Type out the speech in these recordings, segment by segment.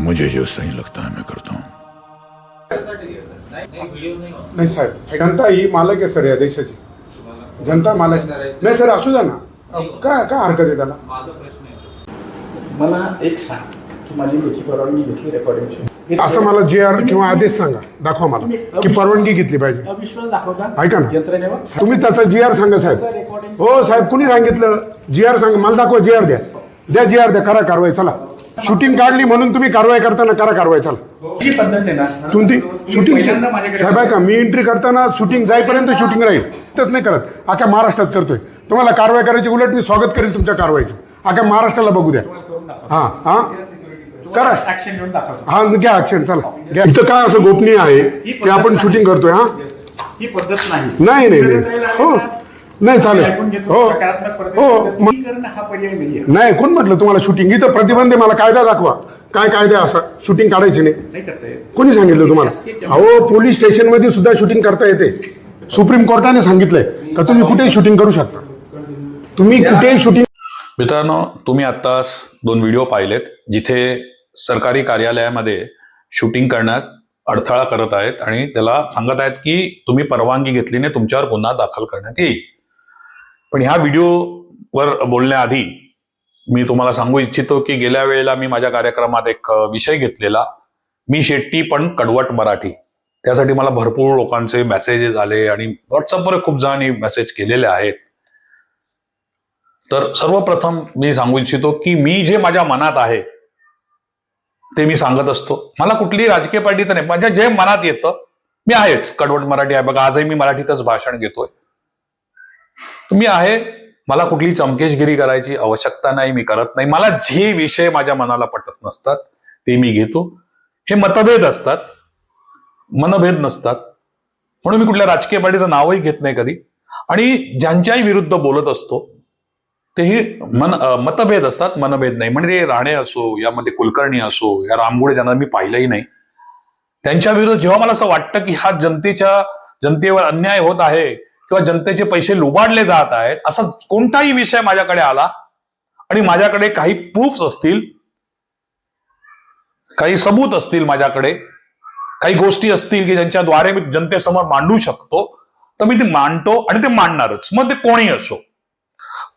मुझे जो सही लगता है मैं करता हूँ। नाही साहेब जनता ही मालक आहे सर या देशाची। जनता मालक। नाही सर असू द्या ना अहो, काय काय हरकत आहे त्याला? मला एक सांग. तू माझी लेखी परवानगी घेतली रेकॉर्डिंगची असं मला जी आर किंवा आदेश सांगा. दाखवा मला. की परवानगी घेतली पाहिजे. अविश्वास दाखवता ऐका ना. यंत्रणेवर? तुम्ही त्याचा जी आर सांगा साहेब. हो साहेब कुणी सांगितलं? जी आर सांगा. मला दाखवा जी आर द्या. द्या जी आर द्या करा कारवाई चला. शूटिंग काढली म्हणून तुम्ही कारवाई करताना करा कारवाई चला. जी पद्धत आहे ना कोणती तुम्ही शूटिंग पहिल्यांदा माझ्याकडे साहेब का मी एंट्री करताना शूटिंग जाईपर्यंत शूटिंग राहील. तच नाही करत. अख्या महाराष्ट्रात करतोय. तुम्हाला कारवाई करायची उलट मी स्वागत करेल तुमच्या कारवाईचं. अख्या महाराष्ट्राला बघू द्या. हा हा? करा. ऍक्शन घेऊन दाखवतो. हा घ्या ऍक्शन चला. घ्या. इथं काय असं गोपनीय आहे की आपण शूटिंग करतोय हा? ही पद्धत नाही. नाही नाही हो. नाही चालेल. हो. हो हा नाही कोण म्हटलं तुम्हाला शूटिंग इथं प्रतिबंध आहे मला कायदा दाखवा. काय कायदा असा? शूटिंग काढायची नाही. नाही कोणी सांगितलं तुम्हाला? अहो पोलीस स्टेशनमध्ये सुद्धा शूटिंग करता येते. सुप्रीम कोर्टाने सांगितलंय का तुम्ही कुठेही शूटिंग करू शकता. तुम्ही कुठेही शूटिंग मित्रांनो तुम्ही आत्ताच दोन व्हिडिओ पाहिलेत जिथे सरकारी कार्यालयामध्ये शूटिंग करण्यात अडथळा करत आहेत आणि त्याला सांगत आहेत की तुम्ही परवानगी घेतलीने तुमच्यावर गुन्हा दाखल करण्यात येईल. पण ह्या व्हिडिओवर बोलण्याआधी मी तुम्हाला सांगू इच्छितो की गेल्या वेळेला मी माझ्या कार्यक्रमात एक विषय घेतलेला. मी शेट्टी पण कडवट मराठी. त्यासाठी मला भरपूर लोकांचे मेसेजेस आले आणि व्हॉट्सअपवर खूप जणांनी मेसेज केलेले आहेत. तर सर्वप्रथम मी सांगू इच्छितो की मी जे माझ्या मनात आहे ते मी सांगत असतो. मला कुठलीही राजकीय पार्टीचं नाही. माझ्या जे मनात येतं मी आहेच. कडवट मराठी आहे. बघा आजही मी मराठीतच भाषण घेतोय. तुम्ही मी आहे मला कुठली चमकेशगिरी करायची आवश्यकता नाही मी करत नाही. मला जे विषय माझ्या मनाला पटत नसतात ते मी घेतो. हे मतभेद असतात मनभेद नसतात. म्हणून मी कुठल्या राजकीय पार्टीचं नावही घेत नाही कधी. आणि ज्यांच्याही विरुद्ध बोलत असतो तेही मन मतभेद असतात मनभेद नाही. म्हणजे ते राणे असो यामध्ये कुलकर्णी असो या रामगुडे ज्यांना मी पाहिलंही नाही. त्यांच्या विरुद्ध जेव्हा मला असं वाटतं की हा जनतेच्या जनतेवर अन्याय होत आहे किंवा जनतेचे पैसे लुबाडले जात आहेत असा कोणताही विषय माझ्याकडे आला आणि माझ्याकडे काही प्रूफ्स असतील काही सबूत असतील माझ्याकडे काही गोष्टी असतील की ज्यांच्याद्वारे मी जनतेसमोर मांडू शकतो तर मी ते मांडतो आणि ते मांडणारच. मग ते कोणी असो.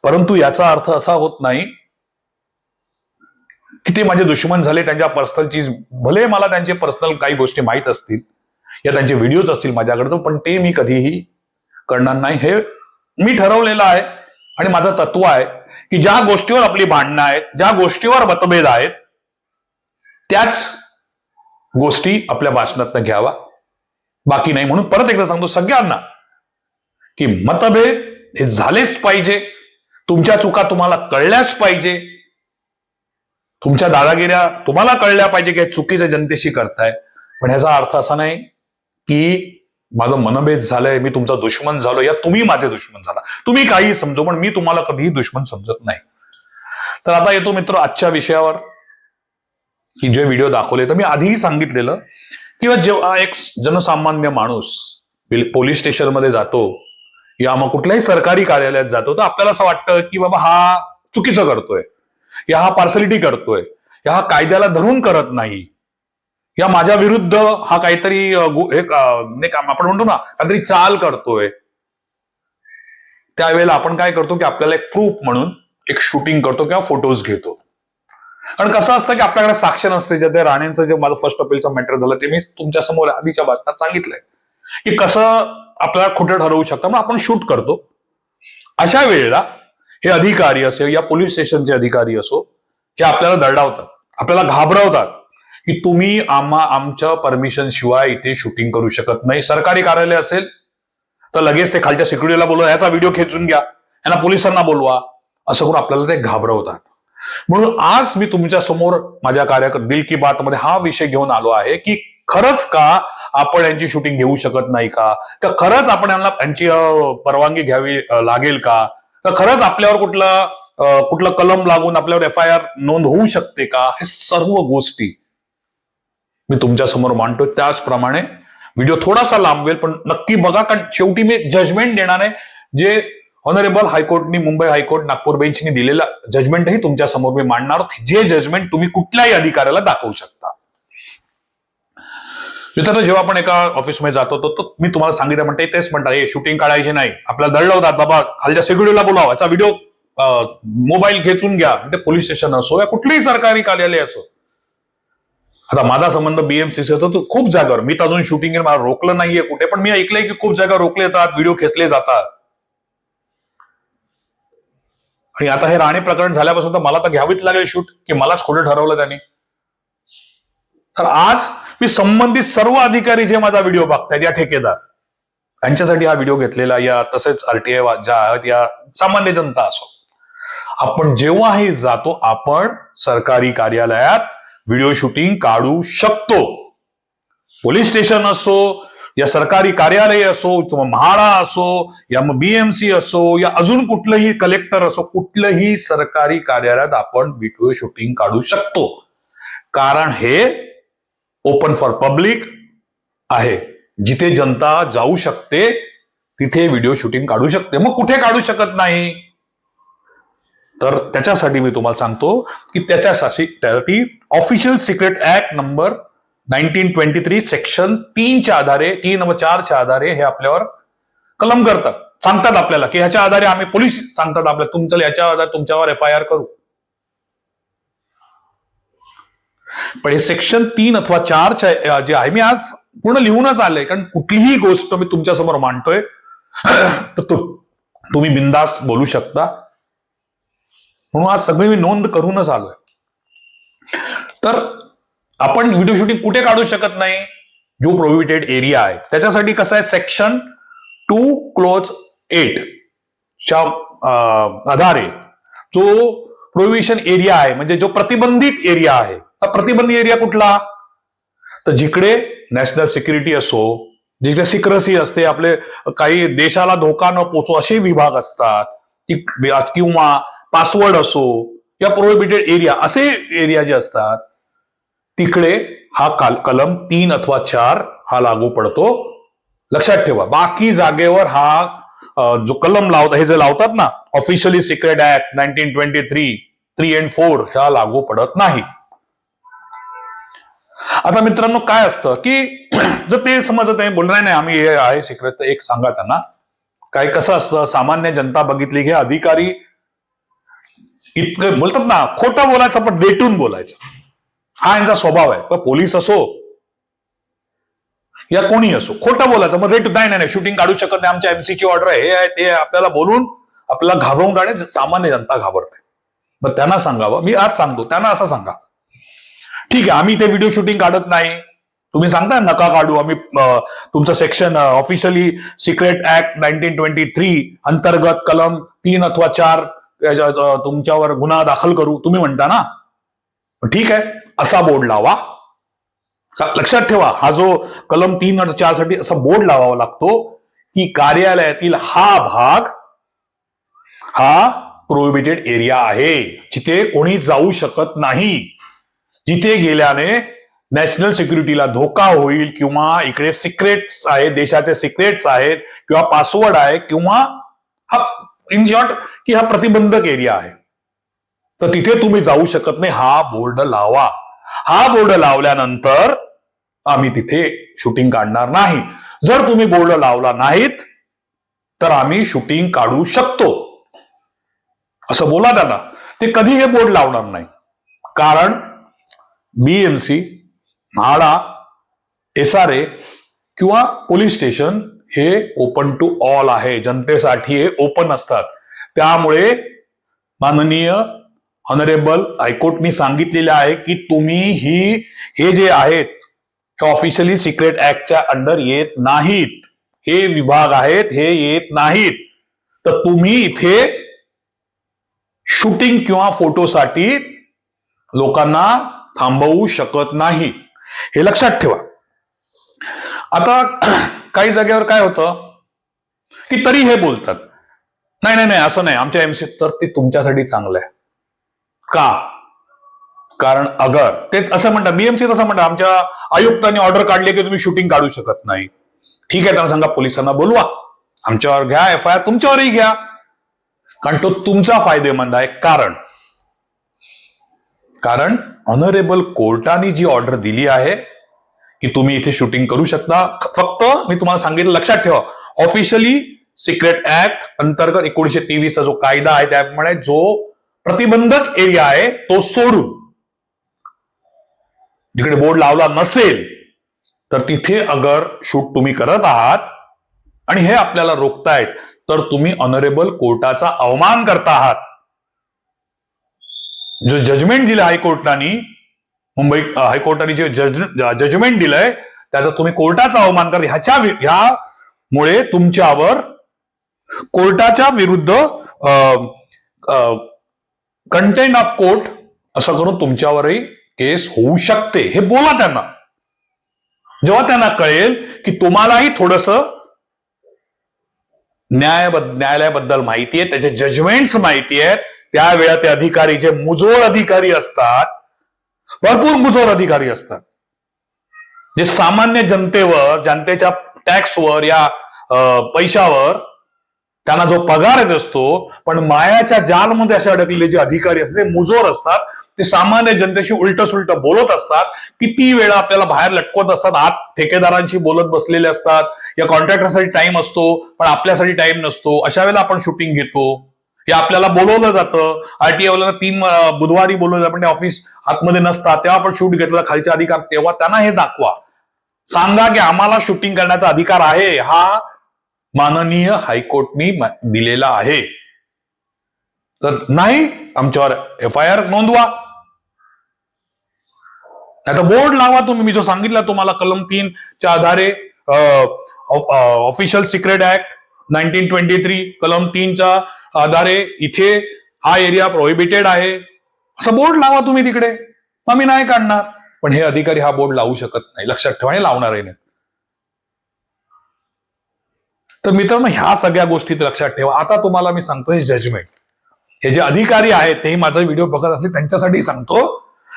परंतु याचा अर्थ असा होत नाही की ते माझे दुश्मन झाले त्यांच्या पर्सनलची भले मला त्यांचे पर्सनल काही गोष्टी माहीत असतील या त्यांचे व्हिडिओज असतील माझ्याकडे पण ते मी कधीही करणार नाही. हे मी ठरवलेलं आहे आणि माझं तत्व आहे की ज्या गोष्टीवर आपली भांडणं आहेत ज्या गोष्टीवर मतभेद आहेत त्याच गोष्टी आपल्या भाषणातनं घ्यावा. बाकी नाही म्हणून परत एकदा सांगतो सगळ्यांना की मतभेद हे झालेच पाहिजे. तुमच्या चुका तुम्हाला कळल्याच पाहिजे. तुमच्या दादागिऱ्या तुम्हाला कळल्या पाहिजे की चुकीचे जनतेशी करताय. पण ह्याचा अर्थ असा नाही की माझं मनभेद झालंय मी तुमचा दुश्मन झालो या तुम्ही माझे दुश्मन झाला. तुम्ही काही समजू पण मी तुम्हाला कधीही दुश्मन समजत नाही. तर आता येतो मित्र आजच्या विषयावर की जे व्हिडिओ दाखवले. तर मी आधीही सांगितलेलं किंवा जेव्हा एक जनसामान्य माणूस पोलीस स्टेशनमध्ये जातो या मग कुठल्याही सरकारी कार्यालयात जातो तर आपल्याला असं वाटतं की बाबा हा चुकीचं करतोय. या हा पार्सलिटी करतोय. या हा कायद्याला धरून करत नाही. या माझ्या विरुद्ध हा काहीतरी आपण म्हणतो ना काहीतरी चाल करतोय. त्यावेळेला आपण काय करतो की आपल्याला एक प्रूफ म्हणून एक शूटिंग करतो किंवा फोटोज घेतो. कारण कसं असतं की आपल्याकडे साक्ष नसते जे ते राणेंचं जे माझं फर्स्ट अपीलचं मॅटर झालं ते मी तुमच्यासमोर आधीच्या बातम्यात सांगितलंय. की कसं आपल्याला खोटं ठरवू शकतं मग आपण शूट करतो. अशा वेळेला हे अधिकारी असो या पोलीस स्टेशनचे अधिकारी असो हे आपल्याला दरडावतात आपल्याला घाबरवतात. की तुम्ही आम्हा आमच्या परमिशन शिवाय इथे शूटिंग करू शकत नाही. सरकारी कार्यालय असेल तर लगेच ते खालच्या सिक्युरिटीला बोलवा याचा व्हिडिओ खेचून घ्या. यांना पोलिसांना बोलवा. असं करून आपल्याला ते घाबरवतात. म्हणून आज मी तुमच्यासमोर माझ्या कार्यक्रम दिल की बात मध्ये हा विषय घेऊन आलो आहे की खरंच का आपण यांची शूटिंग घेऊ शकत नाही का? तर खरंच आपण यांना यांची परवानगी घ्यावी लागेल का? तर खरंच आपल्यावर कुठलं कुठलं कलम लागून आपल्यावर एफ आय आर नोंद होऊ शकते का? हे सर्व गोष्टी मी तुमच्यासमोर मांडतोय. त्याचप्रमाणे व्हिडिओ थोडासा लांब होईल पण नक्की बघा कारण शेवटी मी जजमेंट देणार आहे. जे ऑनरेबल हायकोर्टनी मुंबई हायकोर्ट नागपूर बेंचनी दिलेलं जजमेंटही तुमच्यासमोर मी मांडणार आहोत. जे जजमेंट तुम्ही कुठल्याही अधिकाऱ्याला दाखवू शकता. मित्रांनो जेव्हा आपण एका ऑफिसमध्ये जातो तर मी तुम्हाला सांगितलं म्हणते तेच म्हणतात हे शूटिंग काढायचे नाही. आपल्याला दळवतात बाबा खालच्या सिक्युरिटीला बोलाव. याचा व्हिडिओ मोबाईल खेचून घ्या. ते पोलीस स्टेशन असो या कुठलीही सरकारी कार्यालय असो. आता माझा संबंध बीएमसीसी होता तो खूप जागावर. मी तर अजून शूटिंग मला रोखलं नाहीये कुठे पण मी ऐकलंय की खूप जागा रोखले जातात व्हिडिओ खेचले जातात. आणि आता हे राणे प्रकरण झाल्यापासून तर मला तर घ्यावीच लागेल शूट की मलाच खोटं ठरवलं त्याने. तर आज मी संबंधित सर्व अधिकारी जे माझा व्हिडिओ बघतायत या ठेकेदार त्यांच्यासाठी हा व्हिडिओ घेतलेला या तसेच आरटीआय ज्या आहेत या सामान्य जनता असो. आपण जेव्हाही जातो आपण सरकारी कार्यालयात व्हिडिओ शूटिंग काढू शकतो. पोलीस स्टेशन असो या सरकारी कार्यालय असो किंवा म्हाडा असो या मग बीएमसी असो या अजून कुठलंही कलेक्टर असो कुठलंही सरकारी कार्यालयात आपण व्हिडिओ शूटिंग काढू शकतो. कारण हे ओपन फॉर पब्लिक आहे. जिथे जनता जाऊ शकते तिथे व्हिडिओ शूटिंग काढू शकते. मग कुठे काढू शकत नाही? तर त्याच्यासाठी मी तुम्हाला सांगतो की त्याच्यासाठी त्यासाठी official secret act number nineteen twenty three section तीनच्या आधारे तीन व चारच्या आधारे हे आपल्यावर कलम करतात. सांगतात आपल्याला की ह्याच्या आधारे आम्ही पोलीस सांगतात आपल्याला तुमच्या याच्या आधारे तुमच्यावर एफ आय आर करू. पण हे सेक्शन तीन अथवा चारच्या जे आहे मी आज पूर्ण लिहूनच आलंय कारण कुठलीही गोष्ट मी तुमच्यासमोर मांडतोय तर तुम्ही बिंदास बोलू शकता. म्हणून आज सगळी मी नोंद करूनच आलोय. तर आपण व्हिडिओ शूटिंग कुठे काढू शकत नाही? जो प्रोहिबिटेड एरिया आहे. त्याच्यासाठी कसं आहे? सेक्शन टू क्लोज एट च्या आधारे जो प्रोहिबिशन एरिया आहे म्हणजे जो प्रतिबंधित एरिया आहे हा प्रतिबंधित एरिया कुठला? तर जिकडे नॅशनल सिक्युरिटी असो जिकडे सिक्रसी असते आपले काही देशाला धोका न पोचो असे विभाग असतात किंवा पासवर्ड असो या प्रोहिबिटेड एरिया असे एरिया जे असतात तिकडे हा काल कलम तीन अथवा चार हा लागू पडतो. लक्षात ठेवा बाकी जागेवर हा जो कलम लावतात हे जे लावतात ना officially secret act nineteen twenty three three and four ह्या लागू पडत नाही. आता मित्रांनो काय असतं की जर ते समजत नाही बोलणार नाही आम्ही हे आहे सिक्रेट तर एक सांगा त्यांना. काय कसं असतं? सामान्य जनता बघितली की हे अधिकारी इतकं बोलतात ना खोटं बोलायचं पण रेटून बोलायचं. हा यांचा स्वभाव आहे. पण पोलीस असो या कोणी असो खोटं बोलायचं मग रेट नाही नाही शूटिंग काढू शकत नाही. आमच्या एमसीची ऑर्डर आहे हे आहे ते आपल्याला बोलून आपल्याला घाबरवून राहणे सामान्य जनता घाबरते. मग त्यांना सांगावं. मी आज सांगतो त्यांना असं सांगा. ठीक आहे आम्ही ते व्हिडिओ शूटिंग काढत नाही. तुम्ही सांगता नका काढू. आम्ही तुमचं section officially secret act nineteen twenty three अंतर्गत कलम तीन अथवा चार तुमच्यावर गुन्हा दाखल करू. तुम्ही म्हणता ना? ठीक आहे. असा बोर्ड लावा. लक्षात ठेवा हा जो कलम तीन आणि चारसाठी असा बोर्ड लावावा लागतो की कार्यालयातील हा भाग हा प्रोहिबिटेड एरिया आहे. जिथे कोणी जाऊ शकत नाही. जिथे गेल्याने नॅशनल सिक्युरिटीला धोका होईल किंवा इकडे सिक्रेट्स आहेत देशाचे सिक्रेट्स आहेत किंवा पासवर्ड आहे किंवा हा इन शॉर्ट की हा प्रतिबंधक एरिया आहे. तर तिथे तुम्ही जाऊ शकत नाही. हा बोर्ड लावा. हा बोर्ड लावल्यानंतर आम्ही तिथे शूटिंग काढणार नाही. जर तुम्ही बोर्ड लावला नाहीत तर आम्ही शूटिंग काढू शकतो. असं बोला त्यांना. ते कधी हे बोर्ड लावणार नाही. कारण BMC MHADA S R A किंवा पोलीस स्टेशन हे ओपन टू ऑल आहे. जनतेसाठी हे ओपन असतात. त्यामुळे माननीय ऑनरेबल हायकोर्टनी सांगितलेले आहे की तुम्ही ही हे जे आहेत हे ऑफिशियली सिक्रेट ऍक्टच्या अंडर येत नाहीत. हे विभाग आहेत हे येत नाहीत. तर तुम्ही इथे शूटिंग किंवा फोटोसाठी लोकांना थांबवू शकत नाही. हे लक्षात ठेवा. आता काही जागेवर काय होतं? की तरी हे बोलतात. नाही नाही नाही असं नाही. आमच्या एमसी तर ते तुमच्यासाठी चांगलं आहे. का? कारण अगर तेच असं म्हणतात. बीएमसी तसं म्हणतात. आमच्या आयुक्तांनी ऑर्डर काढली की तुम्ही शूटिंग काढू शकत नाही. ठीक आहे त्यांना सांगा पोलिसांना बोलवा. आमच्यावर घ्या एफ आय आर तुमच्यावरही घ्या. कारण तो तुमचा फायदेमंद आहे. कारण कारण ऑनरेबल कोर्टाने जी ऑर्डर दिली आहे की तुम्ही इथे शूटिंग करू शकता. फक्त मी तुम्हाला सांगितलं लक्षात ठेवा. ऑफिशियली सिक्रेट ऍक्ट अंतर्गत एकोणीशे तेवीसचा जो कायदा आहे त्याप्रमाणे जो प्रतिबंधक एरिया आहे तो सोडून जिकडे बोर्ड लावला नसेल तर तिथे अगर शूट तुम्ही करत आहात आणि हे आपल्याला रोखतायत तर तुम्ही ऑनरेबल कोर्टाचा अवमान करता आहात. जो जजमेंट दिलं हायकोर्टाने मुंबई हायकोर्टाने जे जज जजमेंट दिलंय त्याचा तुम्ही कोर्टाचा अवमान करता ह्याच्या ह्यामुळे तुमच्यावर कोर्टाच्या विरुद्ध कंटेंट ऑफ कोर्ट असं करून तुमच्यावरही केस होऊ शकते. हे बोला त्यांना. जेव्हा त्यांना कळेल की तुम्हालाही थोडस न्याय न्यायालयाबद्दल माहिती आहे त्याचे जजमेंट्स माहिती आहेत त्यावेळा ते अधिकारी जे मुजोर अधिकारी असतात भरपूर मुजोर अधिकारी असतात. जे सामान्य जनतेवर जनतेच्या टॅक्सवर या पैशावर त्यांना जो पगार येत असतो पण मायाच्या जालमध्ये असे अडकलेले जे अधिकारी असतात ते मुजोर असतात ते सामान्य जनतेशी उलट सुलट बोलत असतात. किती वेळा आपल्याला बाहेर लटकवत असतात आत ठेकेदारांशी बोलत बसलेले असतात. या कॉन्ट्रॅक्टरसाठी टाइम असतो पण आपल्यासाठी टाइम नसतो. अशा वेळेला आपण शूटिंग घेतो. हे आपल्याला बोलवलं जातं. आरटीआयला तीन बुधवारी बोलवलं जातं. पण ते ऑफिस आतमध्ये नसतात. तेव्हा आपण शूट घेतला खालचे अधिकार तेव्हा त्यांना हे दाखवा. सांगा की आम्हाला शूटिंग करण्याचा अधिकार आहे. हा माननीय हायकोर्टनी दिलेला आहे. तर नाही आमच्यावर एफ आय आर नोंदवा. आता बोर्ड लावा तुम्ही. मी जो सांगितला तुम्हाला कलम तीन च्या आधारे official secret act nineteen twenty three कलम तीनच्या आधारे इथे हा एरिया प्रोहिबिटेड आहे. असं बोर्ड लावा तुम्ही तिकडे. मग आम्ही नाही काढणार. पण हे अधिकारी हा बोर्ड लावू शकत नाही. लक्षात ठेवा आणि लावणारही नाही तर मित्रांनो ह्या सगळ्या गोष्टी लक्षात ठेवा. आता तुम्हाला मी सांगतो हे जजमेंट हे जे अधिकारी आहेत ते माझा व्हिडिओ बघत असले त्यांच्यासाठी सांगतो.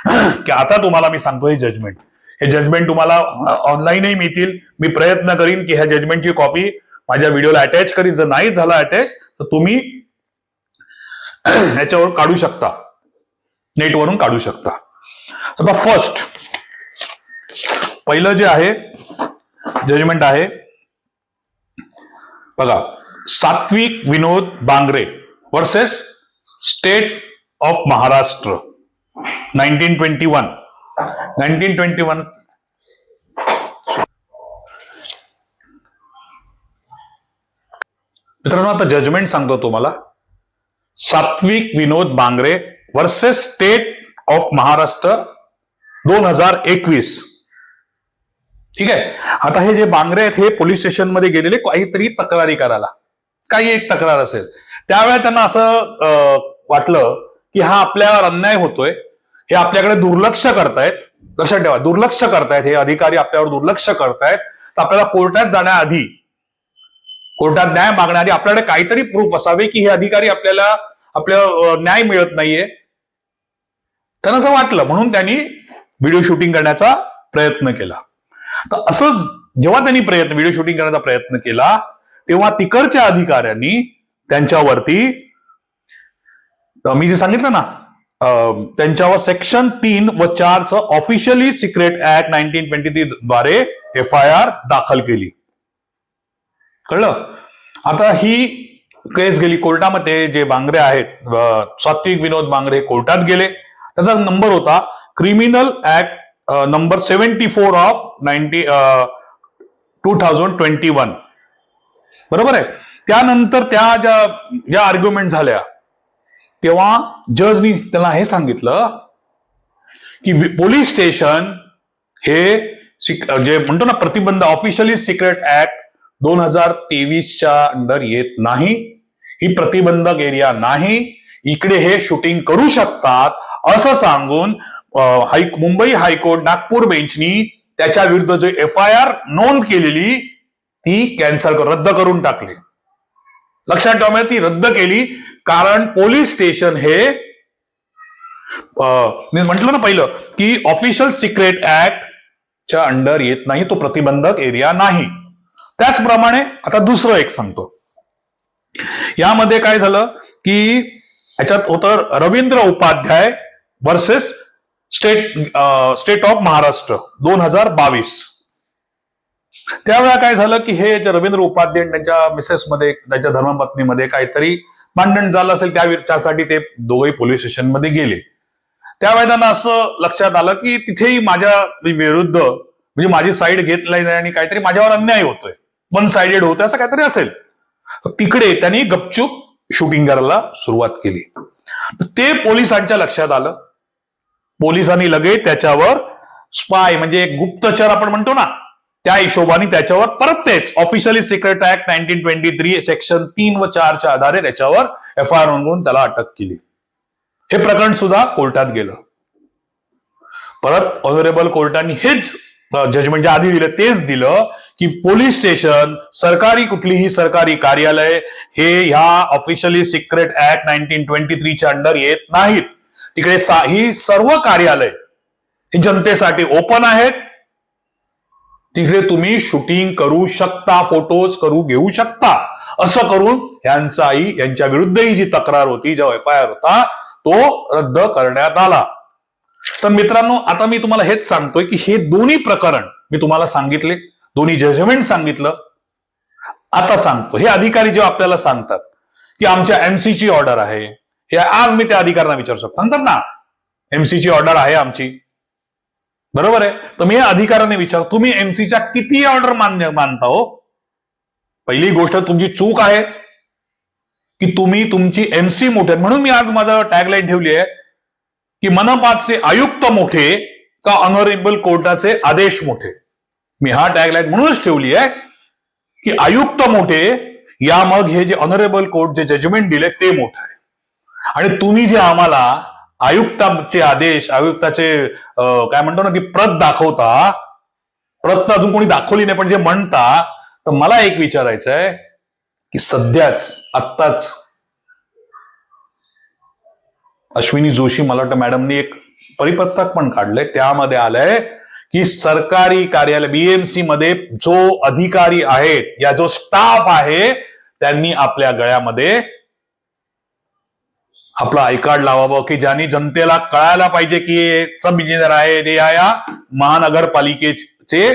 की आता तुम्हाला मी सांगतो हे जजमेंट हे जजमेंट तुम्हाला ऑनलाईनही मिळतील. मी प्रयत्न करीन की ह्या जजमेंटची कॉपी माझ्या व्हिडिओला अटॅच करीन. जर नाही झाला अटॅच तर तुम्ही ह्याच्यावर काढू शकता. नेटवरून काढू शकता. आता फर्स्ट पहिलं जे आहे जजमेंट आहे बघा Satvik Vinod Bangre versus state of Maharashtra nineteen twenty one nineteen twenty one मित्रांनो आता जजमेंट सांगतो तुम्हाला. Satvik Vinod Bangre versus state of Maharashtra दोन हजार एकवीस. ठीक आहे? आता हे जे बांगरे आहेत हे पोलीस स्टेशनमध्ये गेलेले काहीतरी तक्रारी करायला. काही एक तक्रार असेल. त्यावेळेला त्यांना असं वाटलं की हा आपल्यावर अन्याय होतोय. हे आपल्याकडे दुर्लक्ष करतायत. लक्षात ठेवा दुर्लक्ष करतायत हे अधिकारी आपल्यावर दुर्लक्ष करतायत. तर आपल्याला कोर्टात जाण्याआधी कोर्टात न्याय मागण्याआधी आपल्याकडे काहीतरी प्रूफ असावे की हे अधिकारी आपल्याला आपल्या न्याय मिळत नाहीये. त्यांना असं वाटलं म्हणून त्यांनी व्हिडिओ शूटिंग करण्याचा प्रयत्न केला. तर असं जेव्हा त्यांनी प्रयत्न व्हिडिओ शूटिंग करण्याचा प्रयत्न केला तेव्हा तिकडच्या अधिकाऱ्यांनी त्यांच्यावरती मी जे सांगितलं ना त्यांच्यावर सेक्शन तीन व चारचं officially secret act nineteen twenty three द्वारे एफ आय आर दाखल केली. कळलं? आता ही केस गेली कोर्टामध्ये जे बांगरे आहेत सात्विक विनोद बांगरे कोर्टात गेले. त्याचा नंबर होता criminal act number seventy four of ninety two thousand twenty one. बरोबर आहे? त्यानंतर त्या ज्या ज्या आर्ग्युमेंट झाल्या तेव्हा जजनी त्यांना हे सांगितलं की पोलीस स्टेशन हे जे म्हणतो ना प्रतिबंध ऑफिशियली सिक्रेट ऍक्ट दोन हजार तेवीसच्या अंडर येत नाही. ही प्रतिबंधक एरिया नाही. इकडे हे शूटिंग करू शकतात असं सांगून high Mumbai high court Nagpur बेंचनी त्याच्या विरुद्ध जे एफ आय आर नोंद केलेली ती कॅन्सल रद्द करून टाकली. लक्षात ठेवा ती रद्द केली कारण पोलीस स्टेशन हे मी म्हटलं ना पहिलं की ऑफिशियल सिक्रेट ऍक्ट च्या अंडर येत नाही तो प्रतिबंधक एरिया नाही. त्याचप्रमाणे आता दुसरं एक सांगतो. यामध्ये काय झालं की याच्यात होतं Ravindra Upadhyay versus state state of Maharashtra दोन हजार बावीस. त्यावेळेला काय झालं की हे रवींद्र उपाध्याय त्यांच्या त्यांच्या मिसेसमध्ये त्यांच्या धर्मपत्नीमध्ये काहीतरी भांडण झालं असेल त्यासाठी ते दोघेही पोलीस स्टेशनमध्ये गेले. त्यावेळेला त्यांना असं लक्षात आलं की तिथेही माझ्या विरुद्ध म्हणजे माझी साईड घेतली नाही आणि काहीतरी माझ्यावर अन्याय होतोय. वन साइडेड होतोय असं काहीतरी असेल. तिकडे त्यांनी गपचूप शूटिंग करायला सुरुवात केली. ते पोलिसांच्या लक्षात आलं. पोलिसांनी लगेच त्याच्यावर स्पाय म्हणजे एक गुप्तचर आपण म्हणतो ना त्या हिशोबाने त्याच्यावर परत तेच officially secret act nineteen twenty three section तीन व चारच्या आधारे त्याच्यावर एफ आय आर नोंदवून त्याला अटक केली. हे प्रकरण सुद्धा कोर्टात गेलं. परत ऑनरेबल कोर्टाने हेच जजमेंटच्या म्हणजे आधी दिलं तेच दिलं. की पोलीस स्टेशन सरकारी कुठलीही सरकारी कार्यालय हे ह्या officially secret act nineteen twenty थ्रीच्या under येत नाहीत. तिकडे ही सर्व कार्यालय हे जनतेसाठी ओपन आहेत. तिकडे तुम्ही शूटिंग करू शकता फोटोज करू घेऊ शकता. असं करून ह्यांचाही यांच्या विरुद्धही जी तक्रार होती जो एफ आय आर होता तो रद्द करण्यात आला. तर मित्रांनो आता मी तुम्हाला हेच सांगतोय की हे दोन्ही प्रकरण मी तुम्हाला सांगितले. दोन्ही जजमेंट सांगितलं. आता सांगतो. हे अधिकारी जेव्हा आपल्याला सांगतात की आमच्या एमसीची ऑर्डर आहे हे आज मी त्या अधिकाऱ्यांना विचारू शकतो. म्हणतात ना एमसीची ऑर्डर आहे आमची. बरोबर आहे? तर मी या अधिकाऱ्याने विचार तुम्ही एमसीच्या किती ऑर्डर मान्य मानता हो? पहिली गोष्ट तुमची चूक आहे की तुम्ही तुमची एमसी मोठे म्हणून मी आज माझं टॅगलाईन ठेवली आहे की मनपाचे आयुक्त मोठे का ऑनरेबल कोर्टाचे आदेश मोठे? मी हा टॅगलाईन म्हणूनच ठेवली आहे की आयुक्त मोठे या मग हे जे ऑनरेबल कोर्ट जे जजमेंट दिले ते मोठं आहे. आणि तुम्ही जे आम्हाला आयुक्ताचे आदेश आयुक्ताचे काय म्हणतो ना की प्रत दाखवता प्रत अजून कोणी दाखवली नाही पण जे म्हणता तर मला एक विचारायचं आहे की सध्याच आत्ताच अश्विनी जोशी मला वाटतं मॅडमनी एक परिपत्रक पण काढलंय त्यामध्ये आलंय की सरकारी कार्यालय बीएमसी मध्ये जो अधिकारी आहेत या जो स्टाफ आहे त्यांनी आपल्या गळ्यामध्ये आपला आय कार्ड लावावं की ज्यांनी जनतेला कळायला पाहिजे की सब इंजिनियर आहे ते या या महानगरपालिकेचे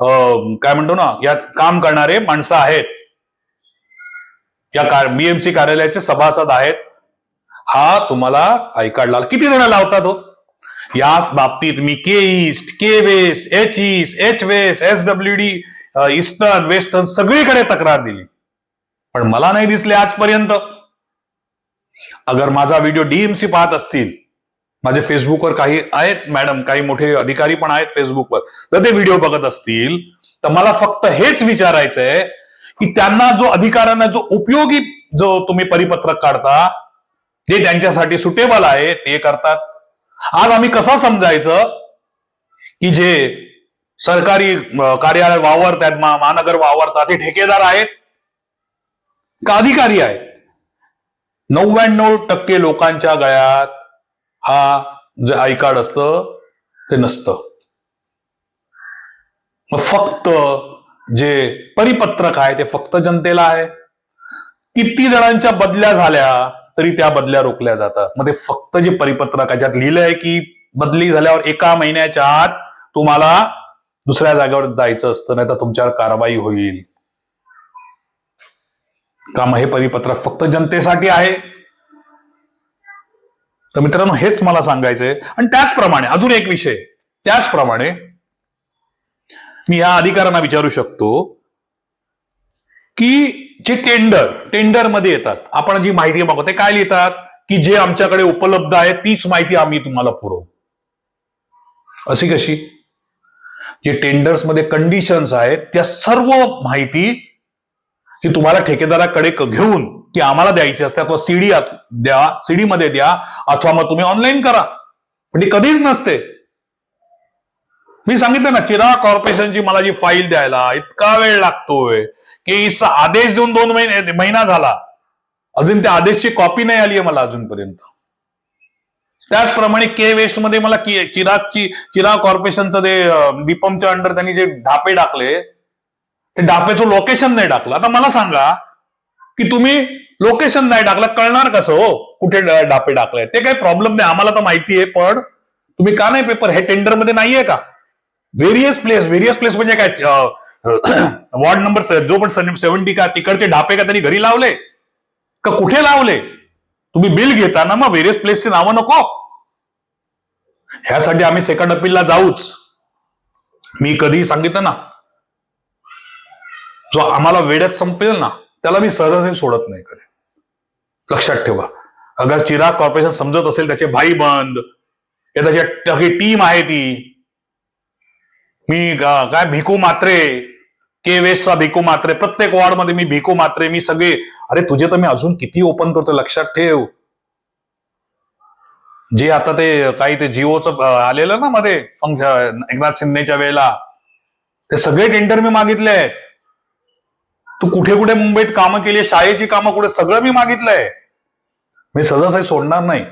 अं, काय म्हणतो ना यात काम करणारे माणसं आहेत. या बीएमसी कार्यालयाचे सभासद आहेत. हा तुम्हाला आय कार्ड किती जण लावतात हो? याच बाबतीत मी K east K west H east H west S W D eastern western सगळीकडे तक्रार दिली. पण मला नाही दिसले आजपर्यंत. अगर माझा व्हिडिओ डीएमसी पाहत असतील माझे फेसबुकवर काही आहेत मॅडम काही मोठे अधिकारी पण आहेत फेसबुकवर तर ते व्हिडिओ बघत असतील तर मला फक्त हेच विचारायचं आहे की त्यांना जो अधिकाऱ्यांना जो उपयोगी जो तुम्ही परिपत्रक काढता जे त्यांच्यासाठी सुटेबल आहे ते करतात. आज आम्ही कसं समजायचं की जे सरकारी कार्यालय वावरतात महानगर वावरतात ते ठेकेदार आहेत का अधिकारी आहेत? नव्याण्णव टक्के लोकांच्या गळ्यात हा जे आय कार्ड असतं ते नसतं. मग फक्त जे परिपत्रक आहे ते फक्त जनतेला आहे. किती जणांच्या बदल्या झाल्या तरी त्या बदल्या रोखल्या जातात. मग ते फक्त जे परिपत्रक आहे, लिहिलंय की बदली झाल्यावर एका महिन्याच्या आत तुम्हाला दुसऱ्या जागेवर जायचं असतं नाही तर तुमच्यावर कारवाई होईल. का मग हे परिपत्रक फक्त जनतेसाठी आहे. तर मित्रांनो हेच मला सांगायचंय. आणि त्याचप्रमाणे अजून एक विषय. त्याचप्रमाणे मी या अधिकाऱ्यांना विचारू शकतो की जे टेंडर टेंडरमध्ये येतात. आपण जी माहिती मागवते ते काय लिहितात? की जे आमच्याकडे उपलब्ध आहे तीच माहिती आम्ही तुम्हाला पुरवू. अशी कशी? जे टेंडर्समध्ये कंडिशन्स आहेत त्या सर्व माहिती ही तुम्हाला ठेकेदाराकडे घेऊन ती आम्हाला द्यायची असते अथवा सीडी द्या सीडी मध्ये द्या अथवा मग तुम्ही ऑनलाईन करा. पण ती कधीच नसते. मी सांगितलं ना चिरा कॉर्पोरेशनची मला जी फाईल द्यायला इतका वेळ लागतोय. की आदेश देऊन दोन महिने महिना झाला. अजून त्या आदेशची कॉपी नाही आली आहे मला अजूनपर्यंत. त्याचप्रमाणे के वेस्टमध्ये मला चिरागची चिराग कॉर्पोरेशनचं ते अं, दीपमच्या अंडर त्यांनी जे ढापे टाकले ते डापेचं लोकेशन नाही टाकलं. आता मला सांगा की तुम्ही लोकेशन नाही टाकलं कळणार कसं हो? कुठे डापे टाकले? ते काही प्रॉब्लेम नाही आम्हाला तर माहिती आहे पण तुम्ही का नाही पेपर हे टेंडरमध्ये नाहीये का? व्हेरियस प्लेस व्हेरियस प्लेस म्हणजे काय वॉर्ड नंबर जो पण सेव्हन्टी का तिकडचे ढापे का त्यांनी घरी लावले? का कुठे लावले? तुम्ही बिल घेताना मग व्हेरियस प्लेसची नावं नको. ह्यासाठी आम्ही सेकंड अपीलला जाऊच. मी कधीही सांगितलं ना जो आम्हाला वेड्यात संपेल ना त्याला मी सहजासहजी सोडत नाही खरे. लक्षात ठेवा. अगर चिराग कॉर्पोरेशन समजत असेल त्याचे भाई बंद या त्याची टीम आहे ती. मी काय भिकू मात्रे के वेस्टचा भिकू मात्रे. प्रत्येक वॉर्डमध्ये मी भिकू मात्रे मी सगळे. अरे तुझे तर मी अजून किती ओपन करतो लक्षात ठेव. जे आता ते काही ते जिओचं आलेलं ना मध्ये फंक्शन एकनाथ शिंदेच्या वेळेला. ते सगळे टेंडर मी मागितले आहेत. तू कुठे कुठे मुंबईत कामं केली शाळेची कामं कुठे सगळं मी मागितलंय मी सहजासहजी सोडणार नाही.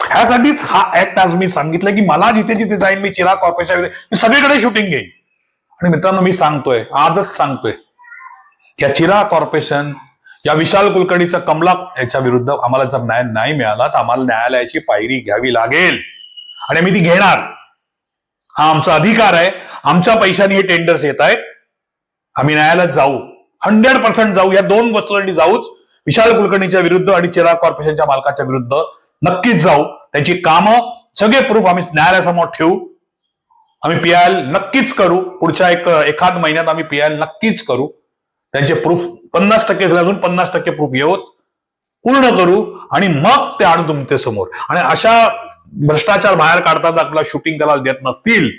ह्यासाठीच हा ऍक्ट आज मी सांगितलं की मला जिथे जिथे जाईन मी चिराग कॉर्पोरेशन मी सगळीकडे शूटिंग घेईन. आणि मित्रांनो मी सांगतोय आजच सांगतोय या चिरा कॉर्पोरेशन या विशाल कुलकर्णीचा कमला याच्या विरुद्ध आम्हाला जर न्याय नाही मिळाला तर आम्हाला न्यायालयाची पायरी घ्यावी लागेल. आणि आम्ही ती घेणार. हा आमचा अधिकार आहे. आमच्या पैशाने हे टेंडर्स येत आहेत. आम्ही न्यायालयात जाऊ. हंड्रेड पर्सेंट जाऊ. या दोन गोष्टींसाठी जाऊच. विशाल कुलकर्णीच्या विरुद्ध आणि चिराग कॉर्पोरेशनच्या मालकाच्या विरुद्ध नक्कीच जाऊ. त्यांची कामं सगळे प्रूफ आम्ही न्यायालयासमोर ठेवू आम्ही पीआयएल नक्कीच करू. पुढच्या एक एखाद महिन्यात आम्ही पीआयएल नक्कीच करू. त्यांचे प्रूफ पन्नास टक्के झाले अजून पन्नास टक्के प्रूफ येऊत पूर्ण करू आणि मग ते आणू तुमच्यासमोर. आणि अशा भ्रष्टाचार बाहेर काढतात आपला शूटिंग दलाल देत नसतील.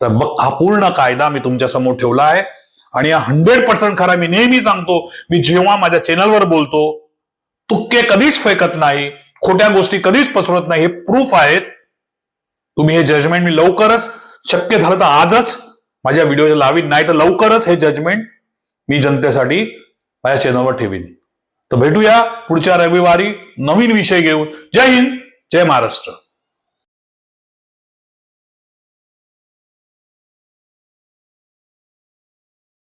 तर मग हा पूर्ण कायदा मी तुमच्यासमोर ठेवला आहे. आणि हा हंड्रेड पर्सेंट खरा मी नेहमी सांगतो मी जेव्हा माझ्या चॅनलवर बोलतो तुक्के कधीच फेकत नाही खोट्या गोष्टी कधीच पसरवत नाही हे प्रूफ आहेत. तुम्ही हे जजमेंट मी लवकरच शक्य झालं तर आजच माझ्या व्हिडिओ लावीन नाही तर लवकरच हे जजमेंट मी जनतेसाठी माझ्या चॅनलवर ठेवीन. तर भेटूया पुढच्या रविवारी नवीन विषय घेऊन. जय हिंद जय महाराष्ट्र.